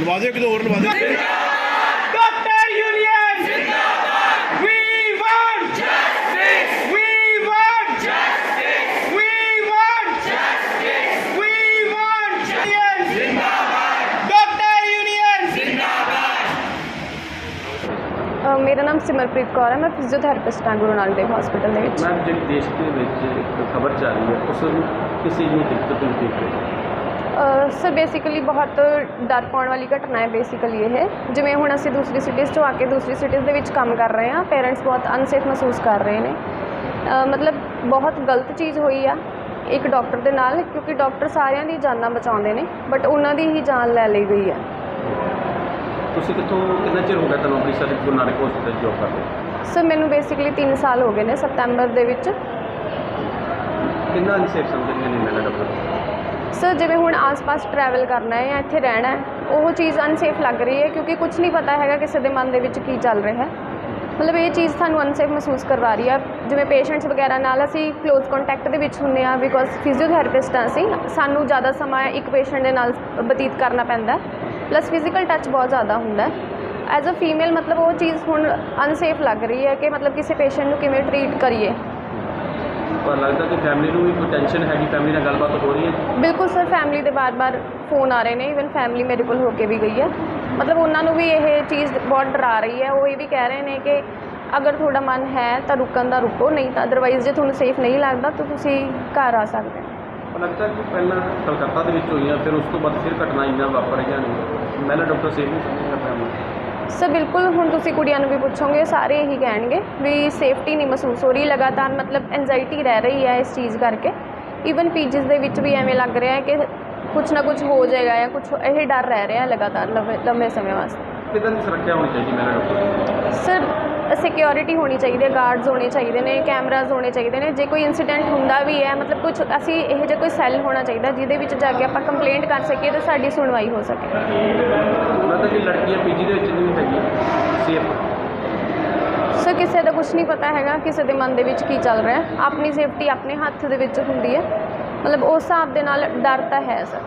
ਇੱਕ ਦੋ ਹੋਰ ਲਵਾ ਦੇ ਡਾਕਟਰ ਯੂਨੀਅਨ ਜਿੰਦਾਬਾਦ we want justice we want justice we want justice we want justice ਜਿੰਦਾਬਾਦ ਡਾਕਟਰ ਯੂਨੀਅਨ ਅ, ਮੇਰਾ ਨਾਮ ਸਿਮਰਪ੍ਰੀਤ ਕੌਰ ਹੈ ਮੈਂ ਫਿਜ਼ੀਓਥੈਰੇਪਿਸਟ ਹਾਂ ਗੁਰੂ ਨਾਨਕ ਦੇਵ ਹਸਪੀਟਲ ਦੇ ਵਿੱਚ ਮੈਮ ਜਿਹੜੀ ਦੇਸ਼ ਦੇ ਵਿੱਚ ਇੱਕ ਖਬਰ ਚੱਲ ਰਹੀ ਹੈ ਉਸ ਨੂੰ ਕਿਸੇ ਨੂੰ ਦਿੱਕਤ ਨਹੀਂ ਦੇਖ ਰਹੀ ਸਰ ਬੇਸਿਕਲੀ ਬਹੁਤ ਡਰ ਪਾਉਣ ਵਾਲੀ ਘਟਨਾ ਹੈ ਬੇਸਿਕਲੀ ਇਹ। ਜਿਵੇਂ ਹੁਣ ਅਸੀਂ ਦੂਸਰੀ ਸਿਟੀਜ਼ ਤੋਂ ਆ ਕੇ ਦੂਸਰੀ ਸਿਟੀਜ਼ ਦੇ ਵਿੱਚ ਕੰਮ ਕਰ ਰਹੇ ਹਾਂ ਪੇਰੈਂਟਸ ਬਹੁਤ ਅਨਸੇਫ ਮਹਿਸੂਸ ਕਰ ਰਹੇ ਨੇ। ਅ, ਮਤਲਬ ਬਹੁਤ ਗਲਤ ਚੀਜ਼ ਹੋਈ ਆ ਇੱਕ ਡਾਕਟਰ ਦੇ ਨਾਲ ਕਿਉਂਕਿ ਡਾਕਟਰ ਸਾਰਿਆਂ ਦੀ ਜਾਨਾਂ ਬਚਾਉਂਦੇ ਨੇ ਬਟ ਉਹਨਾਂ ਦੀ ਹੀ ਜਾਨ ਲੈ ਲਈ ਗਈ ਹੈ ਤੁਸੀਂ ਕਿੱਥੋਂ ਕਿੰਨਾ ਚਿਰ ਹੋ ਗਿਆ ਤੁਹਾਨੂੰ ਅੰਮ੍ਰਿਤਸਰ ਦੇ ਗੁਰੂ ਨਾਨਕ ਹਸਪੀਟਲ ਜੋਬ ਕਰਦੇ? ਹੋ? ਸਰ ਮੈਨੂੰ ਬੇਸਿਕਲੀ 3 ਸਾਲ ਹੋ ਗਏ ਨੇ ਸਤੰਬਰ ਦੇ ਵਿੱਚ। ਕਿੰਨਾ ਅਨਸੇਫ ਸਮਝਦੇ ਨੇ ਮੈਨਾਂ ਡਾਕਟਰ ਸਰ ਜਿਵੇਂ ਹੁਣ ਆਸ-ਪਾਸ ਟਰੈਵਲ ਕਰਨਾ ਹੈ ਜਾਂ ਇੱਥੇ ਰਹਿਣਾ ਹੈ, ਉਹ ਚੀਜ਼ ਅਨਸੇਫ ਲੱਗ ਰਹੀ ਹੈ ਕਿਉਂਕਿ ਕੁਝ ਨਹੀਂ ਪਤਾ ਹੈਗਾ ਕਿਸੇ ਦੇ ਮਨ ਦੇ ਵਿੱਚ ਕੀ ਚੱਲ ਰਿਹਾ ਹੈ। ਮਤਲਬ ਇਹ ਚੀਜ਼ ਸਾਨੂੰ ਅਨਸੇਫ ਮਹਿਸੂਸ ਕਰਵਾ ਰਹੀ ਹੈ। ਜਿਵੇਂ ਪੇਸ਼ੈਂਟਸ ਵਗੈਰਾ ਨਾਲ ਅਸੀਂ ਕਲੋਜ਼ ਕੰਟੈਕਟ ਦੇ ਵਿੱਚ ਹੁੰਦੇ ਆ ਬਿਕੋਜ਼ ਫਿਜ਼ੀਓਥੈਰੇਪਿਸਟ ਹਾਂ ਅਸੀਂ, ਸਾਨੂੰ ਜ਼ਿਆਦਾ ਸਮਾਂ ਇੱਕ ਪੇਸ਼ੈਂਟ ਦੇ ਨਾਲ ਬਤੀਤ ਕਰਨਾ ਪੈਂਦਾ ਪਲੱਸ ਫਿਜ਼ੀਕਲ ਟੱਚ ਬਹੁਤ ਜ਼ਿਆਦਾ ਹੁੰਦਾ ਐਜ਼ ਅ ਫੀਮੇਲ ਮਤਲਬ ਉਹ ਚੀਜ਼ ਹੁਣ ਅਨਸੇਫ ਲੱਗ ਰਹੀ ਹੈ ਕਿ ਮਤਲਬ ਕਿਸੇ ਪੇਸ਼ੈਂਟ ਨੂੰ ਕਿਵੇਂ ਟਰੀਟ ਕਰੀਏ। ਲੱਗਦਾ ਕਿ ਫੈਮਿਲੀ ਨੂੰ ਵੀ ਕੋਈ ਟੈਨਸ਼ਨ ਹੈਗੀ ਫੈਮਿਲੀ ਨਾਲ ਗੱਲਬਾਤ ਹੋ ਰਹੀ ਹੈ? ਬਿਲਕੁਲ ਸਰ ਫੈਮਿਲੀ ਦੇ ਬਾਰ-ਬਾਰ ਫੋਨ ਆ ਰਹੇ ਨੇ ਇਵਨ ਫੈਮਿਲੀ ਮੇਰੇ ਕੋਲ ਹੋ ਕੇ ਵੀ ਗਈ ਹੈ। ਮਤਲਬ ਉਹਨਾਂ ਨੂੰ ਵੀ ਇਹ ਚੀਜ਼ ਬਹੁਤ ਡਰਾ ਰਹੀ ਹੈ। ਉਹ ਇਹ ਵੀ ਕਹਿ ਰਹੇ ਨੇ ਕਿ ਅਗਰ ਤੁਹਾਡਾ ਮਨ ਹੈ ਤਾਂ ਰੁਕਣ ਦਾ ਰੁਕੋ ਨਹੀਂ ਤਾਂ ਅਦਰਵਾਈਜ਼ ਜੇ ਤੁਹਾਨੂੰ ਸੇਫ ਨਹੀਂ ਲੱਗਦਾ ਤਾਂ ਤੁਸੀਂ ਘਰ ਆ ਸਕਦੇ ਹੋ। ਲੱਗਦਾ ਕਿ ਪਹਿਲਾਂ ਕਲਕੱਤਾ ਦੇ ਵਿੱਚ ਹੋਈਆਂ ਫਿਰ ਉਸ ਤੋਂ ਬਾਅਦ ਫਿਰ ਘਟਨਾ ਇੰਨਾ ਵਾਪਰ ਰਹੀਆਂ ਨੇ। ਪਹਿਲਾਂ ਡਾਕਟਰ ਸੇਫ ਨਹੀਂ ਫੈਮਿਲੀ ਸਰ ਬਿਲਕੁਲ ਹੁਣ ਤੁਸੀਂ ਕੁੜੀਆਂ ਨੂੰ ਵੀ ਪੁੱਛੋਗੇ ਸਾਰੇ ਇਹੀ ਕਹਿਣਗੇ ਵੀ ਸੇਫਟੀ ਨਹੀਂ ਮਹਿਸੂਸ ਹੋ ਰਹੀ ਲਗਾਤਾਰ ਮਤਲਬ ਐਂਜ਼ਾਈਟੀ ਰਹਿ ਰਹੀ ਹੈ ਇਸ ਚੀਜ਼ ਕਰਕੇ। ਈਵਨ ਪੀਜੀਸ ਦੇ ਵਿੱਚ ਵੀ ਐਵੇਂ ਲੱਗ ਰਿਹਾ ਹੈ ਕਿ ਕੁਝ ਨਾ ਕੁਝ ਹੋ ਜਾਏਗਾ ਜਾਂ ਕੁਝ ਇਹ ਡਰ ਰਹਿ ਰਿਹਾ ਲਗਾਤਾਰ ਲੰਬੇ ਲੰਬੇ ਸਮੇਂ ਵਾਸਤੇ। ਕਿਦਾਂ ਦੀ ਸੁਰੱਖਿਆ ਹੋਣੀ ਚਾਹੀਦੀ ਮੈਨਾਂ ਡਾਕਟਰ ਸਰ ਸਿਕਿਉਰਿਟੀ ਹੋਣੀ ਚਾਹੀਦੀ ਹੈ ਗਾਰਡਸ ਹੋਣੇ ਚਾਹੀਦੇ ਨੇ ਕੈਮਰਾਜ਼ ਹੋਣੇ ਚਾਹੀਦੇ ਨੇ। ਜੇ ਕੋਈ ਇਨਸੀਡੈਂਟ ਹੁੰਦਾ ਵੀ ਹੈ ਮਤਲਬ ਕੁਝ ਅਸੀਂ ਇਹੋ ਜਿਹਾ ਕੋਈ ਸੈੱਲ ਹੋਣਾ ਚਾਹੀਦਾ ਜਿਹਦੇ ਵਿੱਚ ਜਾ ਕੇ ਆਪਾਂ ਕੰਪਲੇਂਟ ਕਰ ਸਕੀਏ ਤੇ ਸਾਡੀ ਸੁਣਵਾਈ ਹੋ ਸਕੇ। ਲੱਗਦਾ ਕਿ ਲੜਕੀਆਂ ਪੀਜੀ ਦੇ ਵਿੱਚ ਨਹੀਂ ਹੈਗੀਆਂ ਸੇਫ ਸਰ ਕਿਸੇ ਦਾ ਕੁਝ ਨਹੀਂ ਪਤਾ ਹੈਗਾ ਕਿਸੇ ਦੇ ਮਨ ਦੇ ਵਿੱਚ ਕੀ ਚੱਲ ਰਿਹਾ। ਆਪਣੀ ਸੇਫਟੀ ਆਪਣੇ ਹੱਥ ਦੇ ਵਿੱਚ ਹੁੰਦੀ ਹੈ। ਮਤਲਬ ਉਸ ਹਿਸਾਬ ਦੇ ਨਾਲ ਡਰ ਤਾਂ ਹੈ ਸਰ